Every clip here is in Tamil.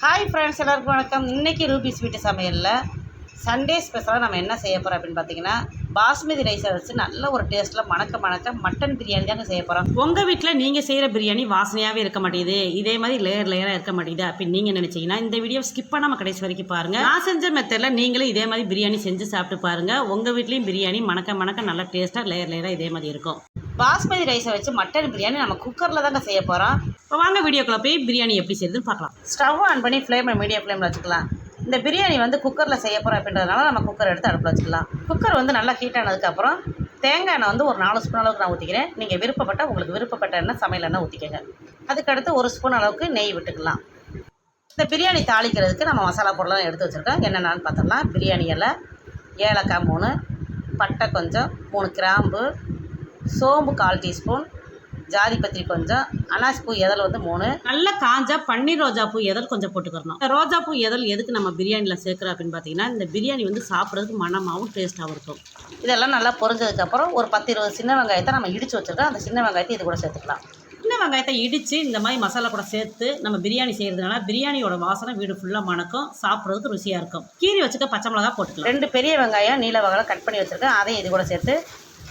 ஹாய் ஃப்ரெண்ட்ஸ் எல்லாருக்கும் வணக்கம். இன்றைக்கி ரூபீஸ் வீட்டு சமையலில் சண்டே ஸ்பெஷலாக நம்ம என்ன செய்ய போகிறோம் அப்படின்னு பார்த்தீங்கன்னா பாஸ்மதி ரைஸை வச்சு நல்ல ஒரு டேஸ்ட்டில் மணக்க மணக்க மட்டன் பிரியாணி தாங்க செய்ய போகிறோம் உங்கள் வீட்டில் நீங்கள் செய்கிற பிரியாணி வாசனையாகவே இருக்க மாட்டேங்குது. இதே மாதிரி லேயர் லேயராக இருக்க மாட்டேங்குது அப்படின்னு நீங்கள் நினச்சிங்கன்னா இந்த வீடியோ ஸ்கிப் பண்ணாமல் கடைசி வரைக்கும் பாருங்கள் நான் செஞ்ச மெத்தடில் நீங்களும் இதே மாதிரி பிரியாணி செஞ்சு சாப்பிட்டு பாருங்கள் உங்கள் வீட்லேயும் பிரியாணி மணக்க மணக்க நல்லா டேஸ்ட்டாக லேயர் லேயராக இதே மாதிரி இருக்கும். பாஸ்மதி ரைஸை வச்சு மட்டன் பிரியாணி நம்ம குக்கரில் தாங்க செய்ய போகிறோம் இப்போ வாங்க வீடியோக்குள்ளே போய் பிரியாணி எப்படி செய்யுதுன்னு பார்க்கலாம். ஸ்டவ் ஆன் பண்ணி ஃப்ளேமை மீடியம் ஃப்ளேமில் வச்சுக்கலாம். இந்த பிரியாணி வந்து குக்கரில் செய்ய போகிறோம் அப்படின்றதுனால நம்ம குக்கர் எடுத்து அடுப்பில் வச்சுக்கலாம். குக்கர் வந்து நல்லா ஹீட் ஆனதுக்கப்புறம் தேங்காய் எண்ணெய் வந்து ஒரு நாலு ஸ்பூன் அளவுக்கு நான் ஊற்றிக்கிறேன் நீங்கள் விருப்பப்பட்ட உங்களுக்கு விருப்பப்பட்ட எண்ணெய் சமையல் எண்ணெய் ஊற்றிக்கங்க அதுக்கடுத்து ஒரு ஸ்பூன் அளவுக்கு நெய் விட்டுக்கலாம். இந்த பிரியாணி தாளிக்கிறதுக்கு நம்ம மசாலா பொருளெல்லாம் எடுத்து வச்சுருக்கோம். என்னென்னு பார்த்துடலாம். பிரியாணி இலை ஏலக்காய் மூணு பட்டை கொஞ்சம் மூணு கிராம்பு சோம்பு கால் டீஸ்பூன் ஜாதி பத்திரி கொஞ்சம் அனாசி பூ எதல் வந்து மூணு. நல்லா காஞ்சா பன்னீர் ரோஜா பூ எதல் கொஞ்சம் போட்டுக்கிறணும். இந்த ரோஜா பூ எதல் எதுக்கு நம்ம பிரியாணியில் சேர்க்குறோம் அப்படின்னு பார்த்தீங்கன்னா இந்த பிரியாணி வந்து சாப்பிட்றதுக்கு மனமாகவும் டேஸ்ட்டாகவும் இருக்கும். இதெல்லாம் நல்லா பொரிஞ்சதுக்கப்புறம் ஒரு பத்து இருபது சின்ன வெங்காயத்தை நம்ம இடித்து வச்சுருக்கோம். அந்த சின்ன வெங்காயத்தை இது கூட சேர்த்துக்கலாம். சின்ன வெங்காயத்தை இடித்து இந்த மாதிரி மசாலா கூட சேர்த்து நம்ம பிரியாணி செய்கிறதுனால பிரியாணியோட வாசனை வீடு ஃபுல்லாக மணக்கும் சாப்பிட்றதுக்கு ருசியாக இருக்கும். கீரி வச்சுக்க பச்சை மிளகா போட்டுக்கலாம். ரெண்டு பெரிய வெங்காயம் நீல வகையில் கட் பண்ணி வச்சுருக்கேன். அதையும் இது கூட சேர்த்து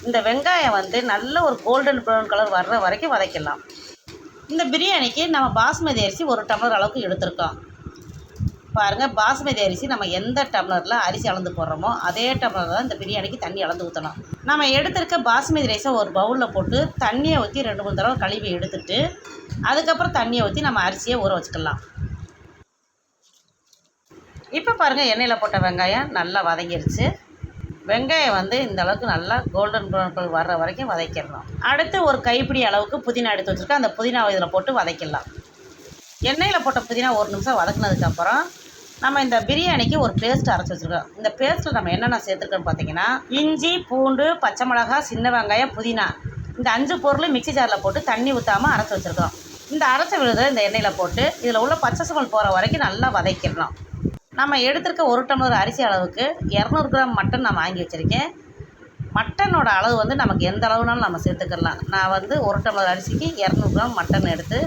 இந்த வெங்காயம் வந்து நல்ல ஒரு கோல்டன் ப்ரௌன் கலர் வர்ற வரைக்கும் வதக்கிடலாம். இந்த பிரியாணிக்கு நம்ம பாஸ்மதி அரிசி ஒரு டம்ளர் அளவுக்கு எடுத்திருக்கோம். பாருங்கள் பாஸ்மதி அரிசி நம்ம எந்த டம்ளரில் அரிசி அளந்து போடுறோமோ அதே டம்ளரில் தான் இந்த பிரியாணிக்கு தண்ணி அளந்து ஊற்றணும் நம்ம எடுத்திருக்க பாஸ்மதி ரைஸை ஒரு பவுலில் போட்டு தண்ணியை ஊற்றி ரெண்டு மூணு தடவை கழுவி எடுத்துட்டு அதுக்கப்புறம் தண்ணியை ஊற்றி நம்ம அரிசியை ஊற வச்சுக்கலாம். இப்போ பாருங்கள் எண்ணெயில் போட்ட வெங்காயம் நல்லா வதங்கிருச்சு. வெங்காயம் வந்து இந்த அளவுக்கு நல்லா கோல்டன் ப்ரௌன் கலர் வர்ற வரைக்கும் வதக்கிடலாம். அடுத்து ஒரு கைப்பிடி அளவுக்கு புதினா எடுத்து வச்சுருக்கேன். அந்த புதினாவை இதில் போட்டு வதக்கிடலாம். எண்ணெயில் போட்ட புதினா ஒரு நிமிஷம் வதக்குனதுக்கப்புறம் நம்ம இந்த பிரியாணிக்கு ஒரு பேஸ்ட் அரைச்சி வச்சுருக்கோம். இந்த பேஸ்ட்டில் நம்ம என்னென்ன சேர்த்துருக்கோன்னு பார்த்தீங்கன்னா இஞ்சி பூண்டு பச்சை மிளகா சின்ன வெங்காயம் புதினா. இந்த அஞ்சு பொருள் மிக்ஸி ஜாரில் போட்டு தண்ணி ஊற்றாமல் அரைச்சி வச்சுருக்கோம். இந்த அரைச்ச விழுதை இந்த எண்ணெயில் போட்டு இதில் உள்ள பச்சை சுமல் போகிற வரைக்கும் நல்லா வதக்கிடணும் நம்ம எடுத்திருக்க ஒரு டம்ளர் அரிசி அளவுக்கு இரநூறு கிராம் மட்டன் நான் வாங்கி வச்சுருக்கேன். மட்டனோட அளவு வந்து நமக்கு எந்த அளவுனாலும் நம்ம சேர்த்துக்கலாம். நான் வந்து ஒரு டம்ளர் அரிசிக்கு இரநூறு கிராம் மட்டன் எடுத்து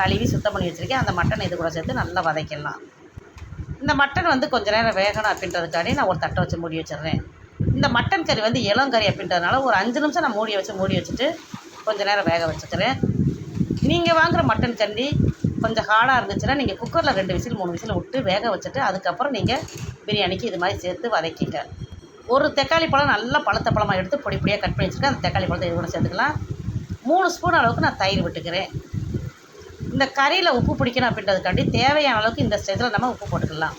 கழுவி சுத்தம் பண்ணி வச்சுருக்கேன். அந்த மட்டனை இது கூட சேர்த்து நல்லா வதக்கிடலாம். இந்த மட்டன் வந்து கொஞ்சம் நேரம் வேகணும் அப்படின்றதுக்காண்டி நான் ஒரு தட்டை வச்சு மூடி வச்சிடுறேன். இந்த மட்டன் கறி வந்து இளங்கறி அப்படின்றதுனால ஒரு அஞ்சு நிமிஷம் நான் மூடி வச்சு மூடி வச்சுட்டு கொஞ்சம் நேரம் வேக வச்சுக்கிறேன். நீங்கள் வாங்குகிற மட்டன் கண்டி கொஞ்சம் ஹார்டாக இருந்துச்சுன்னா நீங்கள் குக்கரில் ரெண்டு விசில் மூணு விசில் விட்டு வேக வச்சுட்டு அதுக்கப்புறம் நீங்கள் பிரியாணிக்கு இது மாதிரி சேர்த்து வதக்கிங்க. ஒரு தக்காளி பழம் நல்லா பழுத்த பழமாக எடுத்து பொடி பொடியாக கட் பண்ணி வச்சுருக்கேன் அந்த தக்காளி பழத்தை இது கூட சேர்த்துக்கலாம். மூணு ஸ்பூன் அளவுக்கு நான் தயிர் விட்டுக்கிறேன். இந்த கறியில் உப்பு பிடிக்கணும் அப்படின்றதுக்காண்டி தேவையான அளவுக்கு இந்த ஸ்டேஜில் நம்ம உப்பு போட்டுக்கலாம்.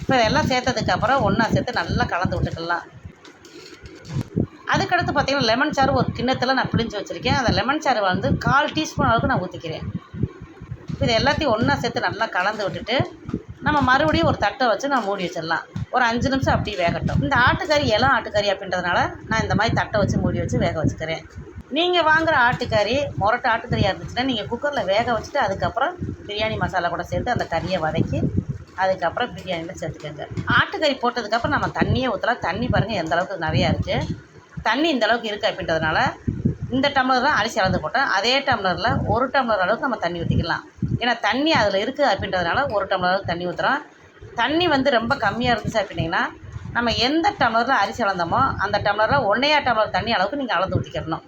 இப்போ இதெல்லாம் சேர்த்ததுக்கப்புறம் ஒன்றா சேர்த்து நல்லா கலந்து விட்டுக்கலாம். அதுக்கடுத்து பார்த்திங்கன்னா லெமன் சாறு ஒரு கிண்ணத்தில் நான் பிழிஞ்சு வச்சுருக்கேன். அந்த லெமன் சாறு வந்து கால் டீஸ்பூன் அளவுக்கு நான் ஊற்றிக்கிறேன் இது எல்லாத்தையும் ஒன்றா சேர்த்து நல்லா கலந்து விட்டுட்டு நம்ம மறுபடியும் ஒரு தட்டை வச்சு நான் மூடி வச்சிடலாம். ஒரு அஞ்சு நிமிஷம் அப்படியே வேகட்டும். இந்த ஆட்டுக்கறி எல்லாம் ஆட்டுக்கறி அப்படின்றதுனால நான் இந்த மாதிரி தட்டை வச்சு மூடி வச்சு வேக வச்சுக்கிறேன். நீங்கள் வாங்குகிற ஆட்டுக்கறி முரட்டு ஆட்டுக்கறியாக இருந்துச்சுன்னா நீங்கள் குக்கரில் வேக வச்சுட்டு அதுக்கப்புறம் பிரியாணி மசாலா கூட சேர்த்து அந்த கறியை வதக்கி அதுக்கப்புறம் பிரியாணியில் சேர்த்துக்கோங்க. ஆட்டுக்கறி போட்டதுக்கப்புறம் நம்ம தண்ணியே ஊற்றலாம் தண்ணி பாருங்கள் எந்த அளவுக்கு நிறையா இருக்குது தண்ணி இந்த அளவுக்கு இருக்குது அப்படின்றதுனால இந்த டம்ளர் தான் அரிசி அளந்து போட்டேன். அதே டம்ளரில் ஒரு டம்ளர் அளவுக்கு நம்ம தண்ணி ஊற்றிக்கலாம் ஏன்னா தண்ணி அதில் இருக்குது அப்படின்றதுனால ஒரு டம்ளர் அளவுக்கு தண்ணி ஊற்றுறோம் தண்ணி வந்து ரொம்ப கம்மியாக இருந்துச்சு அப்படின்னிங்கன்னா நம்ம எந்த டம்ளரில் அரிசி அளந்தோமோ அந்த டம்ளரில் ஒன்றையா டம்ளர் தண்ணி அளவுக்கு நீங்கள் அளந்து ஊற்றிக்கிறணும்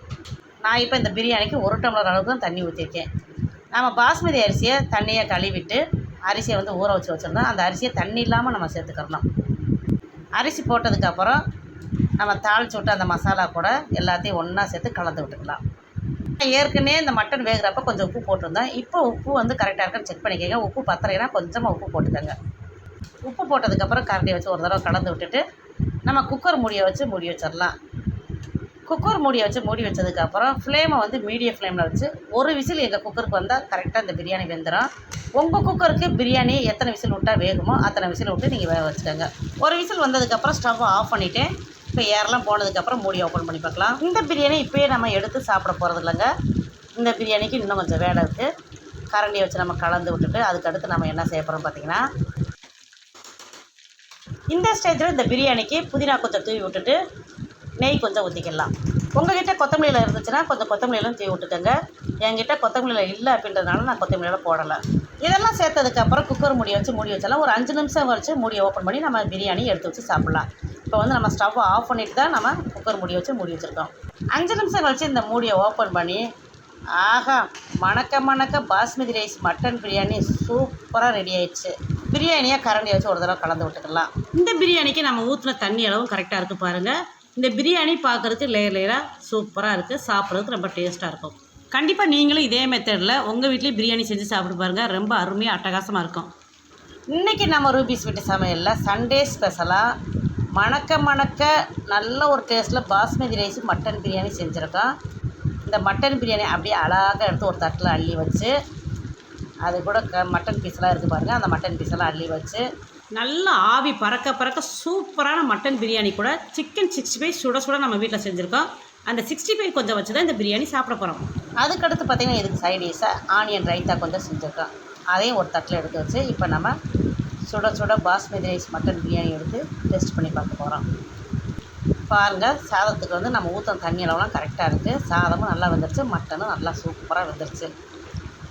நான் இப்போ இந்த பிரியாணிக்கு ஒரு டம்ளர் அளவுக்கு தான் தண்ணி ஊற்றிருக்கேன் நம்ம பாஸ்மதி அரிசியை தண்ணியை கழுவிட்டு அரிசியை வந்து ஊற வச்சு வச்சுருந்தோம் அந்த அரிசியை தண்ணி இல்லாமல் நம்ம சேர்த்துக்கிறணும். அரிசி போட்டதுக்கப்புறம் நம்ம தாளிச்சு விட்டு அந்த மசாலா கூட எல்லாத்தையும் ஒன்றா சேர்த்து கலந்து விட்டுக்கலாம். ஏற்கனவே இந்த மட்டன் வேகிறப்ப கொஞ்சம் உப்பு போட்டிருந்தேன். இப்போ உப்பு வந்து கரெக்டாக இருக்கான்னு செக் பண்ணிக்கோங்க. உப்பு பத்தலைன்னா கொஞ்சமாக உப்பு போட்டுக்கோங்க. உப்பு போட்டதுக்கப்புறம் கரண்டியை வச்சு ஒரு தடவை கலந்து விட்டுட்டு நம்ம குக்கர் மூடியை வச்சு மூடி வச்சிடலாம். குக்கர் மூடியை வச்சு மூடி வச்சதுக்கப்புறம் ஃப்ளேமை வந்து மீடியம் ஃப்ளேமில் வச்சு ஒரு விசில் எங்கள் குக்கருக்கு வந்தால் கரெக்டாக இந்த பிரியாணி வெந்துடும் உங்கள் குக்கருக்கு பிரியாணி எத்தனை விசில் விட்டால் வேகுமோ அத்தனை விசில் விட்டு நீங்கள் வேக வச்சுக்கோங்க. ஒரு விசில் வந்ததுக்கப்புறம் ஸ்டவ் ஆஃப் பண்ணிவிட்டு இப்போ ஏரெல்லாம் போனதுக்கப்புறம் மூடி ஓப்பன் பண்ணி பார்க்கலாம். இந்த பிரியாணி இப்போயே நம்ம எடுத்து சாப்பிட போகிறது இல்லைங்க. இந்த பிரியாணிக்கு இன்னும் கொஞ்சம் வேலை இருக்குது கரண்டியை வச்சு நம்ம கலந்து விட்டுட்டு அதுக்கடுத்து நம்ம என்ன செய்ய போகிறோம் பார்த்திங்கன்னா இந்த ஸ்டேஜில் இந்த பிரியாணிக்கு புதினா கொஞ்சம் தூவி விட்டுட்டு நெய் கொஞ்சம் ஊற்றிக்கலாம் உங்ககிட்ட கொத்தமல்லியில் இருந்துச்சுன்னா கொஞ்சம் கொத்தமல்லியெல்லாம் தீ விட்டுக்கோங்க. என்கிட்ட கொத்தமல்லியில் இல்லை அப்படின்றதுனால நான் கொத்தமல்லியில் போடலை. இதெல்லாம் சேர்த்ததுக்கப்புறம் குக்கர் மூடி வச்சு மூடி வச்சாலும் ஒரு அஞ்சு நிமிஷம் வச்சு மூடியை ஓப்பன் பண்ணி நம்ம பிரியாணி எடுத்து வச்சு சாப்பிட்லாம். இப்போ வந்து நம்ம ஸ்டவ் ஆஃப் பண்ணிட்டு தான் நம்ம குக்கர் மூடி வச்சு மூடி வச்சுருக்கோம். அஞ்சு நிமிஷம் கழிச்சு இந்த மூடியை ஓப்பன் பண்ணி ஆஹா மணக்க மணக்க பாஸ்மதி ரைஸ் மட்டன் பிரியாணி சூப்பராக ரெடி ஆயிடுச்சு. பிரியாணியை கரண்டி வச்சு ஒரு தடவை கலந்து விட்டுக்கலாம். இந்த பிரியாணிக்கு நம்ம ஊற்றின தண்ணி அளவும் கரெக்டாக இருக்குது பாருங்கள் இந்த பிரியாணி பார்க்குறதுக்கு லேயர் லேயராக சூப்பராக இருக்குது சாப்பிட்றதுக்கு ரொம்ப டேஸ்ட்டாக இருக்கும். கண்டிப்பாக நீங்களும் இதே மெத்தடில் உங்கள் வீட்லேயும் பிரியாணி செஞ்சு சாப்பிட்டு பாருங்கள் ரொம்ப அருமையாக அட்டகாசமாக இருக்கும். இன்றைக்கி நம்ம ரூபீஸ் வீட்டு சமையலில் சண்டே ஸ்பெஷலாக மணக்க மணக்க நல்ல ஒரு டேஸ்ட்டில் பாஸ்மதி ரைஸ் மட்டன் பிரியாணி செஞ்சுருக்கோம். இந்த மட்டன் பிரியாணி அப்படியே அழகாக எடுத்து ஒரு தட்டில் அள்ளி வச்சு அது கூட க மட்டன் பீஸ்லாம் இருக்குது பாருங்கள் அந்த மட்டன் பீஸெல்லாம் அள்ளி வச்சு நல்லா ஆவி பறக்க பறக்க சூப்பரான மட்டன் பிரியாணி கூட. சிக்கன் சிக்ஸ்டி ஃபைவ் சுட சுட நம்ம வீட்டில் செஞ்சுருக்கோம். அந்த சிக்ஸ்டி ஃபைவ் கொஞ்சம் வச்சு தான் இந்த பிரியாணி சாப்பிட போகிறோம் அதுக்கடுத்து பார்த்திங்கன்னா இதுக்கு சைடிஷாக ஆனியன் ரைத்தா கொஞ்சம் செஞ்சுருக்கோம். அதையும் ஒரு தட்டில் எடுத்து வச்சு இப்போ நம்ம சுட சுட பாஸ்மதி ரைஸ் மட்டன் பிரியாணி எடுத்து டெஸ்ட் பண்ணி பார்க்க போகிறோம் பாருங்கள் சாதத்துக்கு வந்து நம்ம ஊற்றம் தண்ணி அளவுலாம் கரெக்டாக இருக்குது சாதமும் நல்லா வெந்துருச்சு மட்டனும் நல்லா சூப்பராக வெந்துருச்சு.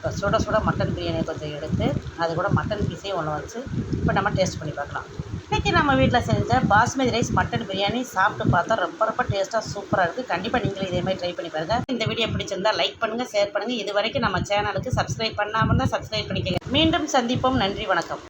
இப்போ சுட சுட மட்டன் பிரியாணியை கொஞ்சம் எடுத்து அது கூட மட்டன் பீஸையும் ஒன்று வச்சு இப்போ நம்ம டேஸ்ட் பண்ணி பார்க்கலாம். இன்றைக்கி நம்ம வீட்டில் செஞ்ச பாஸ்மதி ரைஸ் மட்டன் பிரியாணி சாப்பிட்டு பார்த்தா ரொம்ப ரொம்ப டேஸ்ட்டாக சூப்பராக இருக்குது கண்டிப்பாக நீங்களும் இதே மாதிரி ட்ரை பண்ணி பாருங்கள் இந்த வீடியோ பிடிச்சிருந்தால் லைக் பண்ணுங்கள் ஷேர் பண்ணுங்கள் இது வரைக்கும் நம்ம சேனலுக்கு சப்ஸ்கிரைப் பண்ணாமல் தான் சப்ஸ்கிரைப் பண்ணிக்கங்க. மீண்டும் சந்திப்போம். நன்றி வணக்கம்.